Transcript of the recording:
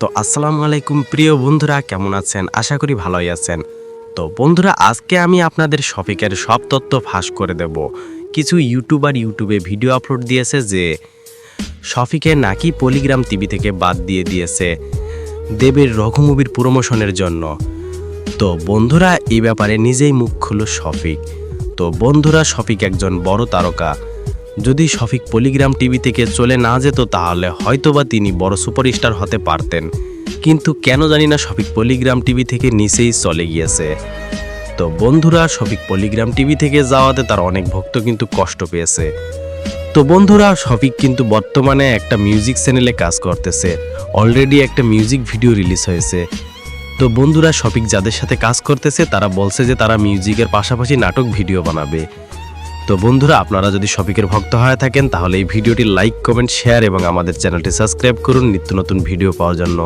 তো আসসালামু আলাইকুম প্রিয় বন্ধুরা, কেমন আছেন? আশা করি ভালোই আছেন। তো বন্ধুরা, আজকে আমি আপনাদের শফিকের সব তথ্য ফাঁস করে দেব। কিছু ইউটিউবার ইউটিউবে ভিডিও আপলোড দিয়েছে যে, শফিকে নাকি পলিগ্রাম টিভি থেকে বাদ দিয়ে দিয়েছে দেবের রঘু মুভির প্রমোশনের জন্য। তো বন্ধুরা এই ব্যাপারে নিজেই মুখ খুলল শফিক। তো বন্ধুরা, শফিক একজন বড় তারকা। যদি শফিক পলিগ্রাম টিভি থেকে চলে না যেত, তাহলে হয়তোবা তিনি বড় সুপারস্টার হতে পারতেন। কিন্তু কেন জানি না শফিক পলিগ্রাম টিভি থেকে নিচেই চলে গিয়েছে। তো বন্ধুরা, শফিক পলিগ্রাম টিভি থেকে যাওয়াতে তার অনেক ভক্ত কিন্তু কষ্ট পেয়েছে। তো বন্ধুরা, শফিক কিন্তু বর্তমানে একটা মিউজিক চ্যানেলে কাজ করতেছে। অলরেডি একটা মিউজিক ভিডিও রিলিজ হয়েছে। তো বন্ধুরা, শফিক যাদের সাথে কাজ করতেছে, তারা বলছে যে তারা মিউজিকের পাশাপাশি নাটক ভিডিও বানাবে। তো বন্ধুরা, আপনারা যদি শফিকের ভক্ত হয়ে থাকেন, তাহলে এই ভিডিওটি লাইক, কমেন্ট, শেয়ার এবং আমাদের চ্যানেলটি সাবস্ক্রাইব করুন নিত্য নতুন ভিডিও পাওয়ার জন্য।